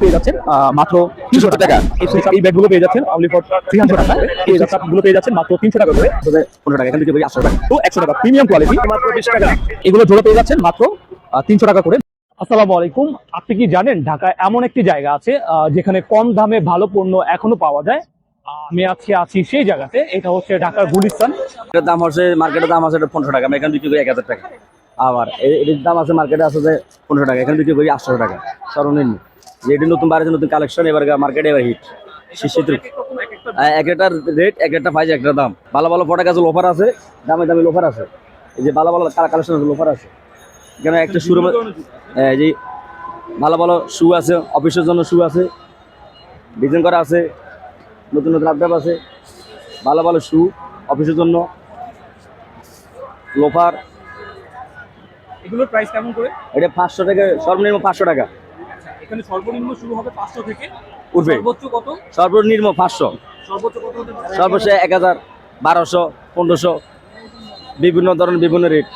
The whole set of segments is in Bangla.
পেয়ে যাচ্ছেন মাত্র তিনশো টাকা। এই- এই ব্যাগগুলো পেয়ে যাচ্ছেন অনলি ফর থ্রি হান্ড্রেড টাকা এই গুলো পেয়ে যাচ্ছেন মাত্র তিনশো টাকা করে। পনেরো টাকা এখান থেকে আটশো টাকা। তো একশো টাকা প্রিমিয়াম কোয়ালিটি মাত্র বিশ টাকা এগুলো জোড়া পেয়ে যাচ্ছেন মাত্র তিনশো টাকা করে। আসসালামু আলাইকুম। আপনি কি জানেন ঢাকায় এমন একটি জায়গা আছে আহ, যেখানে কম দামে ভালো পণ্য এখনও পাওয়া যায়? আহ, আমি আজকে আছি সেই জায়গাতে এটা হচ্ছে ঢাকার গুলিস্তান। এটার দাম হচ্ছে মার্কেটের দাম আছে পনেরো টাকা আমি এখানে বিক্রি করি এক হাজার টাকা। আবার এটির দাম আছে মার্কেটে আছে যে পনেরো টাকা, এখানে বিক্রি করি আটশো টাকা। সর্বনিম্ন। যে এটি নতুন বাড়িতে নতুন কালেকশন এবার মার্কেটে এবার হিট শীতের এক একটার রেট এক একটা প্রাইস একটা দাম। ভালো ভালো প্রোডাক্ট আছে লোফার আছে, দামি দামি লোফার আছে। এই যে ভালো ভালো কালেকশন আছে লোফার আছে। এখানে একটা শুরু এই যে ভালো ভালো শু আছে অফিসের জন্য শু আছে। ডিজাইন করা আছে। নতুন নতুন আপডেট আছে। ভালো ভালো শু অফিসের জন্য। লোফার এগুলোর প্রাইস কেমন করে? এটা পাঁচশো টাকা সর্বনিম্ন পাঁচশো টাকা। এখানে সর্বনিম্ন শুরু হবে পাঁচশো থেকে? উঠবে। সর্বোচ্চ কত? সর্বনিম্ন পাঁচশো। সর্বোচ্চ কত সর্বোচ্চ এক হাজার বারোশো পনেরোশো বিভিন্ন ধরনের বিভিন্ন রেট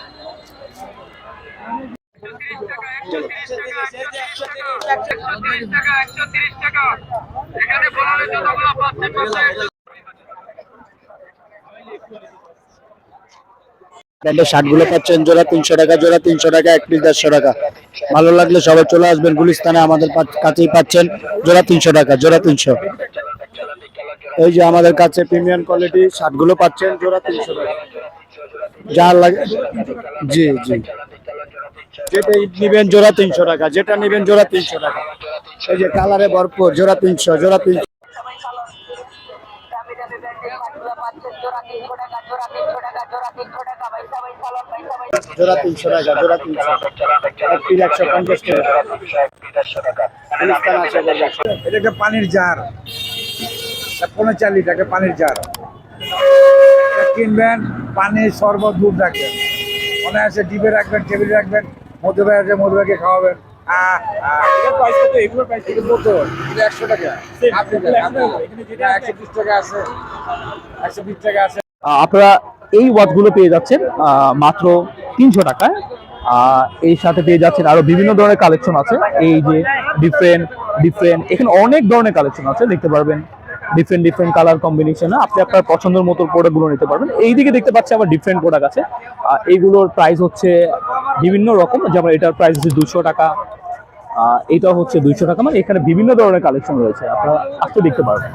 প্যান্টের শার্টগুলো পাচ্ছেন, জোড়া তিনশো টাকা, জোড়া তিনশো টাকা, এক পিস দেড়শো টাকা। ভালো লাগলে সবাই চলে আসবেন গুলিস্তানে, আমাদের কাছেই পাচ্ছেন, জোড়া তিনশো টাকা, জোড়া তিনশো। এই যে আমাদের কাছে প্রিমিয়াম কোয়ালিটি শার্টগুলো পাচ্ছেন, জোড়া তিনশো টাকা। যা লাগে জি জি। যেটা নেবেন, জোড়া তিনশো টাকা, যেটা নেবেন, জোড়া তিনশো টাকা। এই যে কালারে ভরপুর, জোড়া তিনশো জোড়া তিনশো জোড়া তিনশো টাকা, জোড়া তিনশো এক পিস একশো পঞ্চাশ টাকা গুলিস্তান আছে বলবে একশো। পঞ্চাশ এটা একটা পানির জার। পনেরো চার লিটার পানির জার। কিনবেন পানির শরবত দুধ রাখবেন মনে আছে ডিবে রাখবেন টেবিলে রাখবেন মধ্যে আছে মধ্যে খাওয়াবেন। একশো টাকা। একশো বিশ টাকা আছে। একশো বিশ টাকা আছে। আপনারা এই ওয়াচগুলো পেয়ে যাচ্ছেন মাত্র তিনশো টাকায়। এর সাথে পেয়ে যাচ্ছেন আরও বিভিন্ন ধরনের কালেকশন আছে। এই যে ডিফারেন্ট ডিফারেন্ট এখানে অনেক ধরনের কালেকশন আছে, দেখতে পারবেন। ডিফারেন্ট ডিফারেন্ট কালার কম্বিনেশনে আপনি আপনার পছন্দের মতো প্রোডাক্টগুলো নিতে পারবেন। এইদিকে দেখতে পাচ্ছি আবার ডিফারেন্ট প্রোডাক্ট আছে। এইগুলোর প্রাইস হচ্ছে বিভিন্ন রকম, যেমন এটার প্রাইস হচ্ছে দুশো টাকা। এটাও হচ্ছে দুইশো টাকা। মানে এখানে বিভিন্ন ধরনের কালেকশন রয়েছে, আপনারা আসতে দেখতে পারবেন।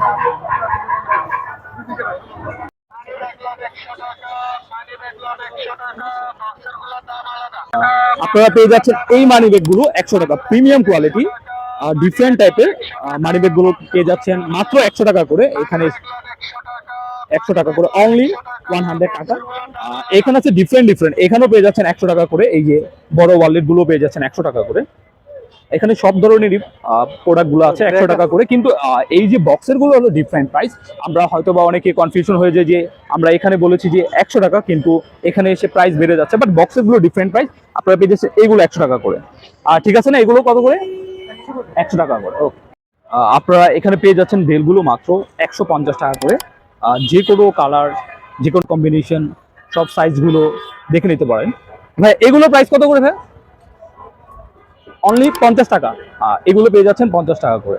আপনারা পেয়ে যাচ্ছেন এই মানি ব্যাগগুলো একশো টাকা। প্রিমিয়াম কোয়ালিটি ডিফারেন্ট টাইপের মানি ব্যাগগুলো পেয়ে যাচ্ছেন মাত্র একশো টাকা করে। এখানে একশো টাকা করে অনলি ওয়ান হান্ড্রেড টাকা। এখানে আছে ডিফারেন্ট ডিফারেন্ট এখানেও পেয়ে যাচ্ছেন একশো টাকা করে। এই যে বড় ওয়ালেটগুলো পেয়ে যাচ্ছেন একশো টাকা করে। এখানে সব ধরনেরই প্রোডাক্টগুলো আছে, একশো টাকা করে। কিন্তু এই যে বক্সেরগুলো হলো ডিফারেন্ট প্রাইস আমরা হয়তো বা অনেকে কনফিউশন হয়ে যায় যে, আমরা এখানে বলেছি যে একশো টাকা, কিন্তু এখানে এসে প্রাইস বেড়ে যাচ্ছে। বাট বক্সেরগুলো ডিফারেন্ট প্রাইস আপনারা পেয়ে যাচ্ছেন এইগুলো একশো টাকা করে। আর ঠিক আছে না, এগুলো কত করে? একশো টাকা করে ওকে আপনারা এখানে পেয়ে যাচ্ছেন বেলগুলো মাত্র একশো পঞ্চাশ টাকা করে। যে কোনো কালার যে কোনো কম্বিনেশন সব সাইজগুলো দেখে নিতে পারেন। ভাই, এগুলো প্রাইস কত করে ভাই? অনলি পঞ্চাশ টাকা। আহ, এগুলো পেয়ে যাচ্ছেন পঞ্চাশ টাকা করে।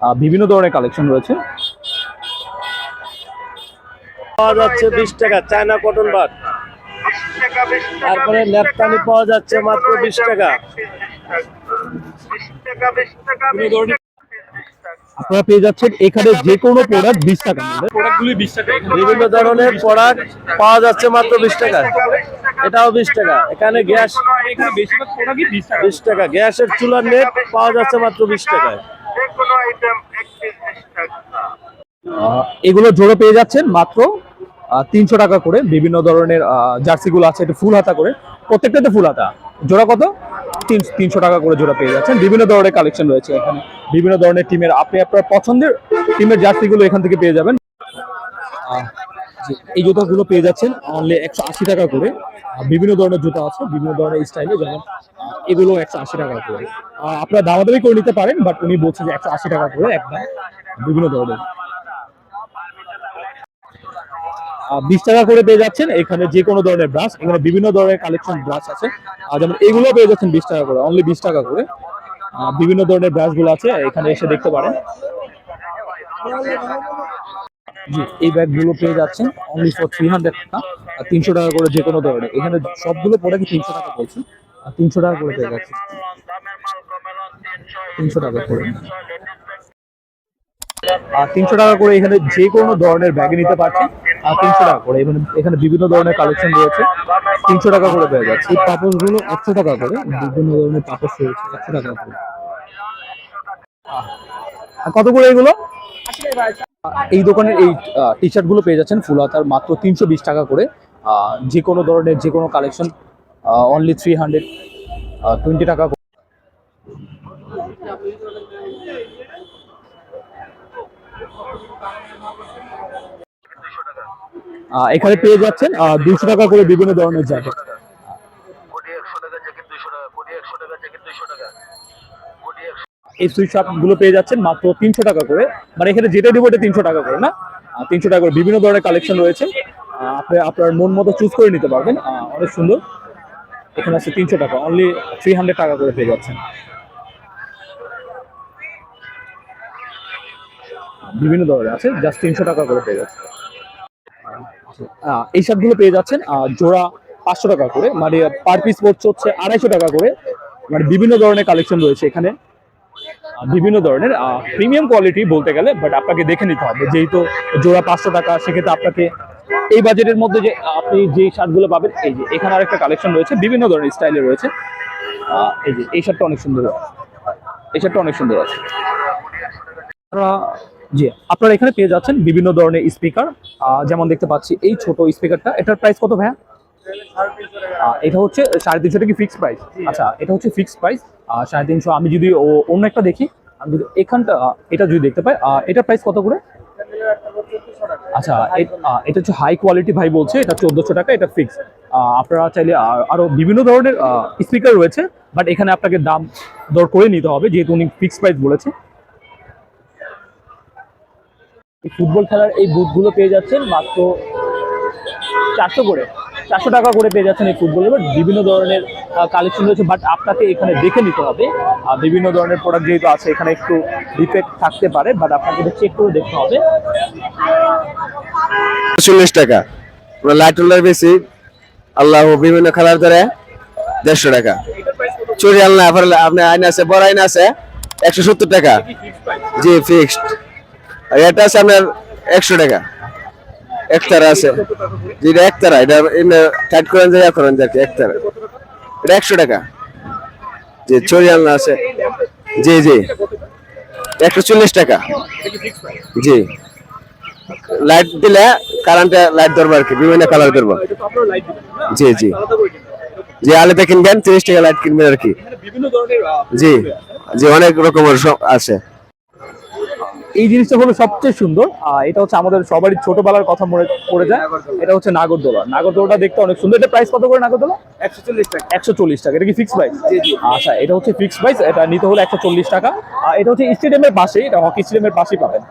আর বিভিন্ন ধরনের কালেকশন রয়েছে। পাওয়া যাচ্ছে বিশ টাকা চায়না কটন বাট তারপরে ল্যাপটানি পাওয়া যাচ্ছে মাত্র বিশ টাকা। আপনারা পেয়ে যাচ্ছেন এখানে যে কোনো প্রোডাক্ট বিশ টাকা। বিভিন্ন ধরনের প্রোডাক্ট পাওয়া যাচ্ছে মাত্র বিশ টাকা এটাও বিশ টাকা। এখানে গ্যাস বিশ টাকা। গ্যাসের চুলার নেট পাওয়া যাচ্ছে মাত্র বিশ টাকায়। আহ, এগুলো জোড়ো পেয়ে যাচ্ছেন মাত্র তিনশো টাকা করে। বিভিন্ন ধরনের জার্সি গুলো আছে একটু ফুল হাতা করে। প্রত্যেকটাতে ফুল হাতা। জোড়া কত? তিন- তিনশো টাকা করে জোড়া পেয়ে যাচ্ছেন। বিভিন্ন ধরনের কালেকশন রয়েছে এখানে। বিভিন্ন ধরনের টিমের আপনি আপনার পছন্দের টিমের জার্সি গুলো এখান থেকে পেয়ে যাবেন। এই জুতাগুলো পেয়ে যাচ্ছেন অনলি একশো আশি টাকা করে। বিভিন্ন ধরনের জুতা আছে, বিভিন্ন ধরনের স্টাইলে যেমন এগুলো একশো আশি টাকা করে। আপনারা দামাদামি করে নিতে পারেন বাট উনি বলছেন যে একশো আশি টাকা করে একদম বিভিন্ন ধরনের। বিশ টাকা করে পেয়ে যাচ্ছেন। এখানে যে কোনো ধরনের ব্রাশ এখানে বিভিন্ন ধরনের কালেকশন ব্রাশ আছে। যেমন এগুলো পেয়ে যাচ্ছেন বিশ টাকা করে অনলি বিশ টাকা করে। বিভিন্ন ধরনের ব্রাশগুলো আছে, এখানে এসে দেখতে পারেন। জি, এই ব্যাগগুলো পেয়ে যাচ্ছেন অনলি ফর থ্রি হান্ড্রেড টাকা, আর তিনশো টাকা করে যে কোনো ধরনের। এখানে সবগুলো প্রোডাক্ট তিনশো টাকা বলছি আর তিনশো টাকা করে পেয়ে যাচ্ছে। তিনশো টাকা করে। আর তিনশো টাকা করে এখানে যে কোনো ধরনের ব্যাগে নিতে পারছেন। তিনশো টাকা করে। এখানে এখানে বিভিন্ন ধরনের কালেকশন রয়েছে। তিনশো টাকা করে পেয়ে যাচ্ছে। এই পাপোশগুলো একশো টাকা করে। বিভিন্ন ধরনের পাপোশ রয়েছে। একশো টাকা করে। কত করে এগুলো? এই দোকানের এই টি শার্টগুলো পেয়ে যাচ্ছেন ফুল হাতার মাত্র তিনশো বিশ টাকা করে। যে কোনো ধরনের যে কোনো collection only three hundred twenty টাকা এখানে পেয়ে যাচ্ছেন দুশো টাকা করে বিভিন্ন ধরনের জ্যাকেট এই সুইচগুলো পেয়ে যাচ্ছেন মাত্র তিনশো টাকা করে। মানে এখানে যেটা দিব এটা তিনশো টাকা করে না? তিনশো টাকা করে বিভিন্ন ধরনের কালেকশন রয়েছে। আপনি আপনার মন মতো চুজ করে নিতে পারবেন। অনেক সুন্দর। এখানে আছে তিনশো টাকা অনলি থ্রি হান্ড্রেড টাকা করে পেয়ে যাচ্ছেন। বিভিন্ন ধরনের আছে জাস্ট তিনশো টাকা করে পেয়ে যাচ্ছে এই শার্টগুলো পেয়ে যাচ্ছেন জোড়া পাঁচশো টাকা করে মানে পার পিস পড়ছে হচ্ছে আড়াইশো টাকা করে মানে বিভিন্ন ধরনের কালেকশন রয়েছে এখানে। বিভিন্ন ধরনের প্রিমিয়াম কোয়ালিটি বলতে গেলে বাট আপনাকে দেখে নিতে হবে, যেহেতু জোড়া পাঁচশো টাকা, সেক্ষেত্রে আপনাকে এই বাজেটের মধ্যে যে আপনি যে শার্টগুলো পাবেন, এই যে, এখানে আরেকটা কালেকশন রয়েছে, বিভিন্ন ধরনের স্টাইলে রয়েছে। এই যে, এই শার্টটা অনেক সুন্দর এই শার্টটা অনেক সুন্দর আছে। জি, আপনারা এখানে পেয়ে যাচ্ছেন বিভিন্ন ধরনের স্পিকার যেমন দেখতে পাচ্ছি, এই ছোট স্পিকারটা এটার প্রাইস কত ভাইয়া? এটা হচ্ছে সাড়ে তিনশো টাকা ফিক্সড প্রাইস আচ্ছা এটা হচ্ছে ফিক্সড প্রাইস সাড়ে তিনশো, আমি যদি অন্য একটা দেখি, আমি যদি এখানটা এটা যদি দেখতে পাই এটার প্রাইস কত করে? আচ্ছা এটা হচ্ছে হাই কোয়ালিটি ভাই বলছে, এটা চোদ্দশো টাকা, এটা ফিক্স আপনারা চাইলে আ- আরও বিভিন্ন ধরনের স্পিকার রয়েছে বাট এখানে আপনাকে দাম দর করে নিতে হবে, যেহেতু উনি ফিক্স প্রাইস বলেছে। ফুটবল খেলার এই বুটগুলো পেয়ে যাচ্ছেন মাত্র চারশো করে, চারশো টাকা করে পেয়ে যাচ্ছেন এই ফুটবল এবার বিভিন্ন ধরনের কালেকশন রয়েছে বাট আপনাকে এখানে দেখে নিতে হবে। আর বিভিন্ন ধরনের প্রোডাক্ট যেহেতু আছে, এখানে একটু ডিফেক্ট থাকতে পারে বাট আপনাকে এটা চেক করে দেখতে হবে। চল্লিশ টাকা। লাইট হোল্ডার বেশি। আল্লাহ বিভিন্ন খেলার ধরে দেড়শো টাকা। চুরি আল্লাহ আপনার আইন আছে, বড় আইন আছে, একশো সত্তর টাকা। জি ফিক্সড এটা আছে আপনার একশো টাকা। একতারা আছে। যেটা একতারা, এটা টাইট করেন যায় করেন যায় আর একতারা। এটা একশো টাকা। জি চুরি আল্লাহ আছে। জি জি। একশো চল্লিশ টাকা। জি। লাইট দিলে কারেন্টে লাইট ধরবো আর কি, বিভিন্ন কালার ধরবো। জি জি। যে আলোতে কিনবেন, তিরিশ টাকা লাইট কিনবেন আর কি। জি। জি, অনেক রকমের সব আছে। এই জিনিসটা হলো সবচেয়ে সুন্দর। আর এটা হচ্ছে আমাদের সবারই ছোটবেলার কথা মনে পড়ে যায়। এটা হচ্ছে নাগরদোলা। নাগরদোলাটা দেখতে অনেক সুন্দর। এটা প্রাইস কত করে নাগরদোলা? একশো চল্লিশ টাকা। একশো চল্লিশ টাকা। এটা কি ফিক্স প্রাইস আচ্ছা এটা হচ্ছে ফিক্স প্রাইস এটা নিতে হলে একশো চল্লিশ টাকা। আর এটা হচ্ছে স্টেডিয়ামের পাশে এটা হকি স্টেডিয়ামের পাশেই পাবেন।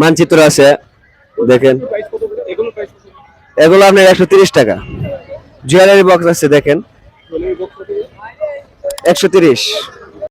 মানচিত্র আছে। দেখেন। এগুলো আপনার একশো তিরিশ টাকা। জুয়েলারি বক্স আছে দেখেন। একশো তিরিশ।